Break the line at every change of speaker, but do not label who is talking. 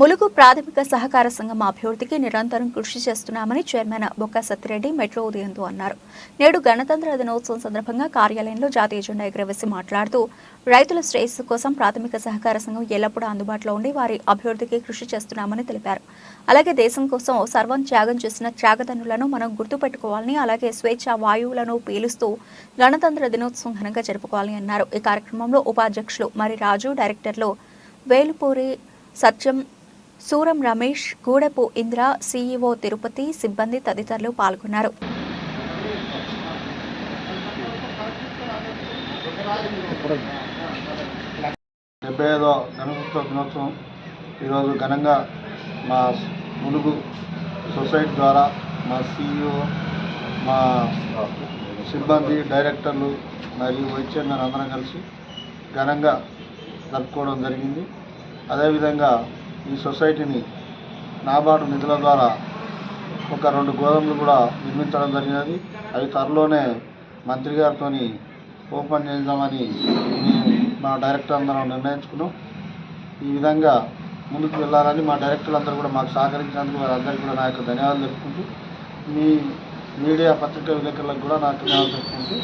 ములుగు ప్రాథమిక సహకార సంఘం అభివృద్ధికి నిరంతరం కృషి చేస్తున్నామని చైర్మన్ బొక్క సత్తిరెడ్డి మెట్రో ఉదయంతో అన్నారు. నేడు గణతంత్ర దినోత్సవం సందర్భంగా కార్యాలయంలో జాతీయ జెండా ఎగురవేసి మాట్లాడుతూ రైతుల శ్రేయస్సు కోసం ప్రాథమిక సహకార సంఘం ఎల్లప్పుడూ అందుబాటులో ఉండి వారి అభివృద్ధికి కృషి చేస్తున్నామని తెలిపారు. అలాగే దేశం కోసం సర్వం త్యాగం చేసిన త్యాగదనులను మనం గుర్తుపెట్టుకోవాలని అలాగే స్వేచ్ఛ వాయువులను పీలుస్తూ గణతంత్ర దినోత్సవం ఘనంగా జరుపుకోవాలని అన్నారు. ఈ కార్యక్రమంలో ఉపాధ్యక్షులు మరి రాజు డైరెక్టర్లు వేలుపూరి సత్యం సూరం రమేష్ గూడెపు ఇంద్ర సీఈఓ తిరుపతి సిబ్బంది తదితరులు పాల్గొన్నారు.
డెబ్బై ఐదో గణతంత్ర దినోత్సవం ఈరోజు ఘనంగా మా ములుగు సొసైటీ ద్వారా మా సీఈఓ మా సిబ్బంది డైరెక్టర్లు మరియు వైస్ చైర్మన్ అందరం కలిసి ఘనంగా జరుపుకోవడం జరిగింది. అదేవిధంగా ఈ సొసైటీని నాబార్డు నిధుల ద్వారా ఒక రెండు గోదాములు కూడా నిర్మించడం జరిగినది. అవి త్వరలోనే మంత్రి గారితో ఓపెన్ చేద్దామని మేము మా డైరెక్టర్ అందరం నిర్ణయించుకున్నాం. ఈ విధంగా ముందుకు వెళ్ళాలని మా డైరెక్టర్లు అందరూ కూడా మాకు సహకరించినందుకు వారందరికీ కూడా నా యొక్క ధన్యవాదాలు తెలుపుకుంటూ మీ మీడియా పత్రికా విలేకరులకు కూడా నాకు ధన్యవాదాలు తెలుపుకుంటూ